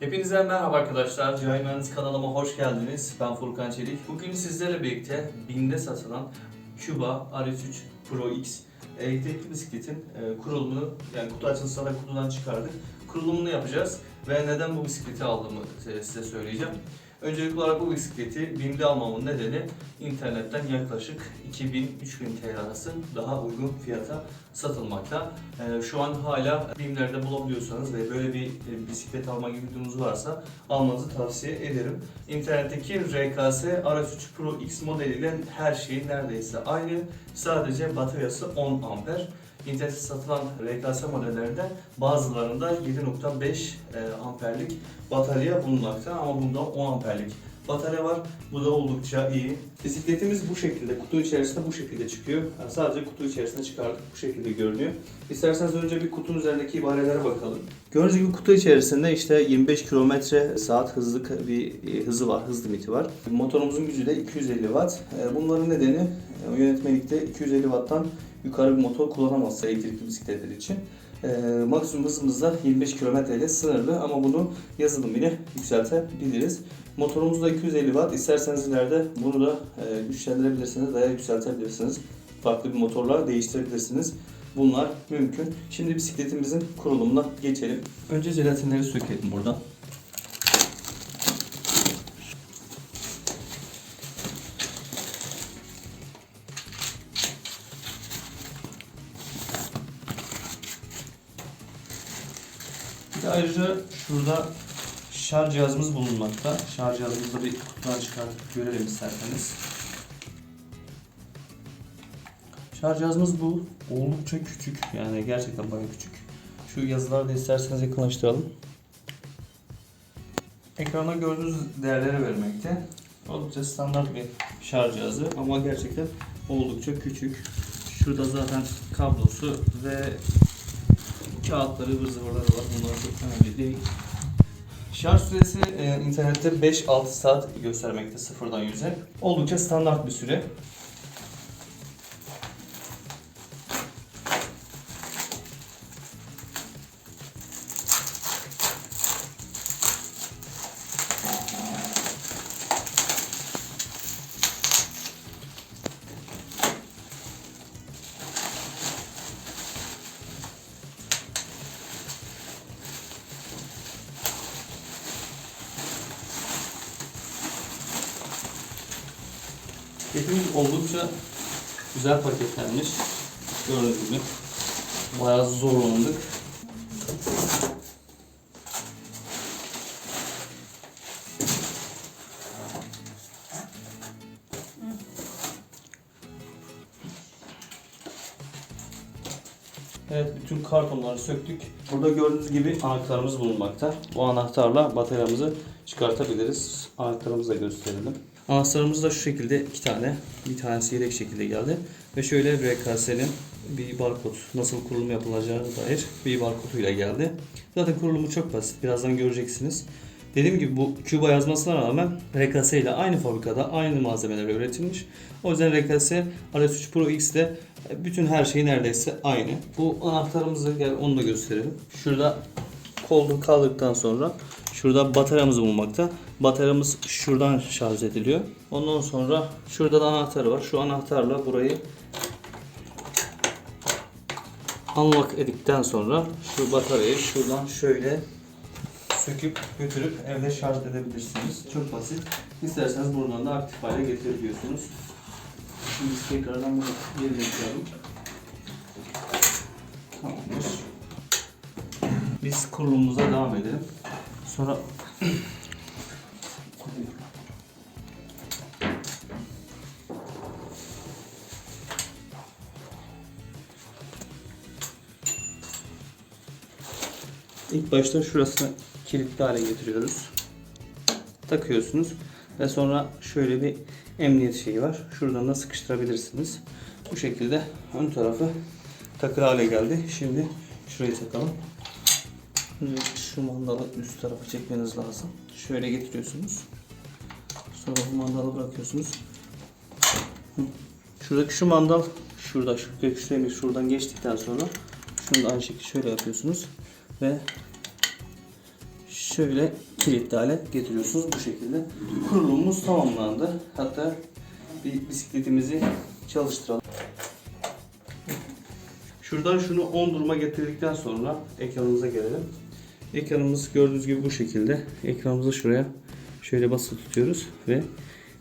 Hepinize merhaba arkadaşlar. Cahil Mühendis kanalıma hoş geldiniz. Ben Furkan Çelik. Bugün sizlerle birlikte BİM'de satılan Cuba RS3 Pro X elektrikli bisikletin e, kurulumunu yani kutu açılışında kutudan çıkardık. Kurulumunu yapacağız ve neden bu bisikleti aldığımı e, size söyleyeceğim. Öncelikli olarak bu bisikleti BİM'de almamın nedeni internetten yaklaşık 2000-3000 TL arası daha uygun fiyata satılmakta. Ee, şu an hala BİM'lerde bulabiliyorsanız ve böyle bir e, bisiklet alma gibi durumunuz varsa almanızı tavsiye ederim. İnternetteki RKS RS3 Pro X modeliyle her şey neredeyse aynı. Sadece bataryası 10 amper. İnternette satılan RKS modellerde bazılarında 7.5 e, amperlik batarya bulunmakta ama bunda 10 amperlik batarya var. Bu da oldukça iyi. Bisikletimiz bu şekilde, kutu içerisinde bu şekilde çıkıyor. Yani sadece kutu içerisinde çıkardık, bu şekilde görünüyor. İsterseniz önce bir kutunun üzerindeki ibarelere bakalım. Gördüğünüz gibi kutu içerisinde işte 25 km saat hızlı bir e, hızı var, hız limiti var. Motorumuzun gücü de 250 Watt. E, Bunların nedeni yönetmelikte 250 Watt'tan yukarı bir motor kullanamazsa elektrikli bisikletler için. E, maksimum hızımız da 25 km ile sınırlı ama bunu yazılım ile yükseltebiliriz. Motorumuz da 250 Watt. İsterseniz ileride bunu da e, güçlendirebilirsiniz veya yükseltebilirsiniz. Farklı bir motorla değiştirebilirsiniz. Bunlar mümkün. Şimdi bisikletimizin kurulumuna geçelim. Önce jelatinleri sökelim buradan. Ayrıca şurada şarj cihazımız bulunmakta. Şarj cihazımızı bir kutudan çıkartıp görelim isterseniz. Şarj cihazımız bu. Oldukça küçük. Yani gerçekten bayağı küçük. Şu yazıları da isterseniz yakınlaştıralım. Ekrana gördüğünüz değerleri vermekte. Oldukça standart bir şarj cihazı ama gerçekten oldukça küçük. Şurada zaten kablosu ve kağıtları, ıvır zıvırları var. Bunlar çok önemli değil. Şarj süresi e, internette 5-6 saat göstermekte sıfırdan 100'e. Oldukça standart bir süre. Bisikletimiz oldukça güzel paketlenmiş. Gördüğünüz gibi. Bayağı zorlandık. Evet bütün kartonları söktük. Burada gördüğünüz gibi anahtarımız bulunmakta. Bu anahtarla bataryamızı çıkartabiliriz. Anahtarımızı da gösterelim. Anahtarımız da şu şekilde iki tane. Bir tanesi yedek şekilde geldi. Ve şöyle RKS'nin bir barkod nasıl kurulum yapılacağına dair bir barkoduyla geldi. Zaten kurulumu çok basit. Birazdan göreceksiniz. Dediğim gibi bu Cuba yazmasına rağmen RKS ile aynı fabrikada aynı malzemelerle üretilmiş. O yüzden RKS RS3 Pro X'de bütün her şey neredeyse aynı. Bu anahtarımızı gel onu da gösterelim. Şurada koltuğu kaldırdıktan sonra şurada bataryamız bulunmakta. Bataryamız şuradan şarj ediliyor. Ondan sonra şurada da anahtarı var. Şu anahtarla burayı unlock edildikten sonra şu bataryayı şuradan şöyle söküp götürüp evde şarj edebilirsiniz. Çok basit. İsterseniz buradan da aktif hale getirebiliyorsunuz. Şimdi tekrardan bunu yerine koyalım. Tamamdır. Biz kurulumumuza devam edelim. Sonra İlk başta şurasını kilitli hale getiriyoruz. Takıyorsunuz ve sonra şöyle bir emniyet şeyi var. Şuradan da sıkıştırabilirsiniz. Bu şekilde ön tarafı takır hale geldi. Şimdi şurayı takalım. Şu mandalı üst tarafa çekmeniz lazım. Şöyle getiriyorsunuz. Sonra bu mandalı bırakıyorsunuz. Şuradaki şu mandal şurada şu göküslemir şuradan geçtikten sonra şunu da aynı şekilde şöyle yapıyorsunuz ve şöyle kilitli hale getiriyorsunuz bu şekilde. Kurulumumuz tamamlandı. Hatta bir bisikletimizi çalıştıralım. Şuradan şunu 10 duruma getirdikten sonra ekranımıza gelelim. Ekranımız gördüğünüz gibi bu şekilde. Ekranımızı şuraya şöyle basılı tutuyoruz ve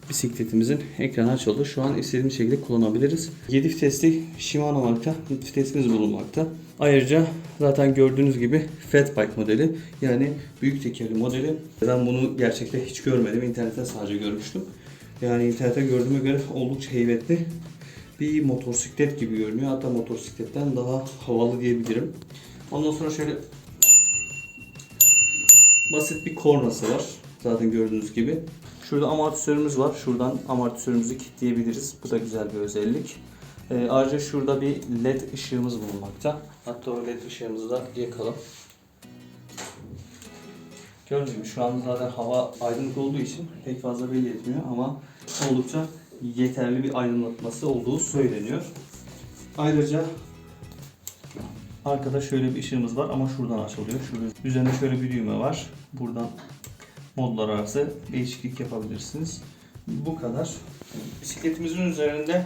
bisikletimizin ekranı açıldı. Şu an istediğimiz şekilde kullanabiliriz. 7 vitesli Shimano marka 7 vitesimiz bulunmakta. Ayrıca zaten gördüğünüz gibi Fatbike modeli yani büyük tekerli modeli. Ben bunu gerçekte hiç görmedim. İnternetten sadece görmüştüm. Yani internette gördüğüme göre oldukça heybetli bir motosiklet gibi görünüyor. Hatta motosikletten daha havalı diyebilirim. Ondan sonra şöyle basit bir kornası var. Zaten gördüğünüz gibi. Şurada amortisörümüz var. Şuradan amortisörümüzü kilitleyebiliriz. Bu da güzel bir özellik. Ee, ayrıca şurada bir led ışığımız bulunmakta. Hatta o led ışığımızı da yakalım. Gördüğünüz gibi şu an zaten hava aydınlık olduğu için pek fazla belli etmiyor ama oldukça yeterli bir aydınlatması olduğu söyleniyor. Ayrıca arkada şöyle bir ışığımız var ama şuradan açılıyor. Şurada üzerinde şöyle bir düğme var. Buradan modlar arası değişiklik yapabilirsiniz. Bu kadar. Bisikletimizin üzerinde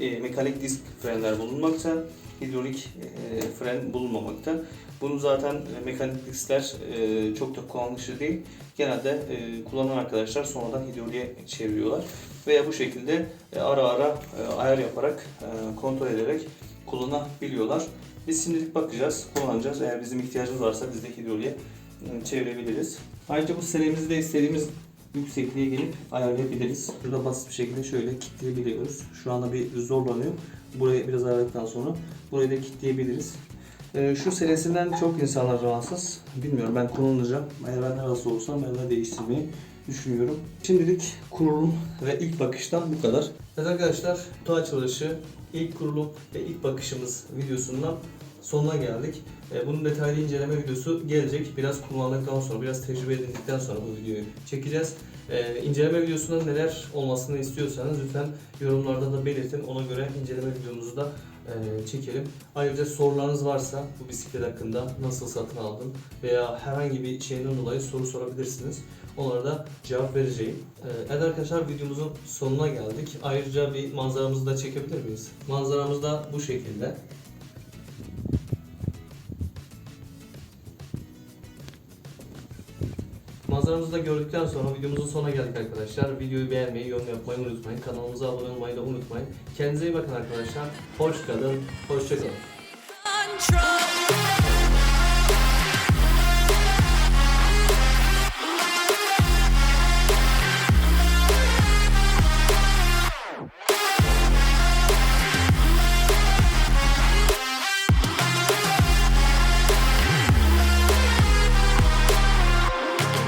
e, mekanik disk frenler bulunmakta. Hidrolik e, fren bulunmamakta. Bunu zaten e, mekanik diskler e, çok da kullanışlı değil. Genelde e, kullanan arkadaşlar sonradan hidroliğe çeviriyorlar. Veya bu şekilde e, ara ara e, ayar yaparak, e, kontrol ederek kullanabiliyorlar. Biz şimdilik bakacağız, kullanacağız. Eğer bizim ihtiyacımız varsa biz de hidroliğe e, çevirebiliriz. Ayrıca bu serimizi de istediğimiz yüksekliğe gelip ayarlayabiliriz. Burada basit bir şekilde şöyle kilitleyebiliyoruz. Şu anda bir zorlanıyor. Burayı biraz ayarladıktan sonra burayı da kilitleyebiliriz. Ee, şu serisinden çok insanlar rahatsız. Bilmiyorum ben kullanacağım. Eğer ben rahatsız olursam ben de değiştirmeyi düşünüyorum. Şimdilik kurulum ve ilk bakıştan bu kadar. Evet arkadaşlar kutu açılışı, ilk kurulum ve ilk bakışımız videosundan sonuna geldik. Ee, Bunun detaylı inceleme videosu gelecek. Biraz kullandıktan sonra, biraz tecrübe edindikten sonra bu videoyu çekeceğiz. Ee, inceleme videosunda neler olmasını istiyorsanız lütfen yorumlarda da belirtin. Ona göre inceleme videomuzu da e, çekelim. Ayrıca sorularınız varsa bu bisiklet hakkında nasıl satın aldın veya herhangi bir şeyden dolayı soru sorabilirsiniz. Onlara da cevap vereceğim. Ee, Evet arkadaşlar videomuzun sonuna geldik. Ayrıca bir manzaramızı da çekebilir miyiz? Manzaramız da bu şekilde. Manzaramızı da gördükten sonra videomuzun sonuna geldik arkadaşlar. Videoyu beğenmeyi, yorum yapmayı unutmayın. Kanalımıza abone olmayı da unutmayın. Kendinize iyi bakın arkadaşlar. Hoş kalın, hoşça kalın.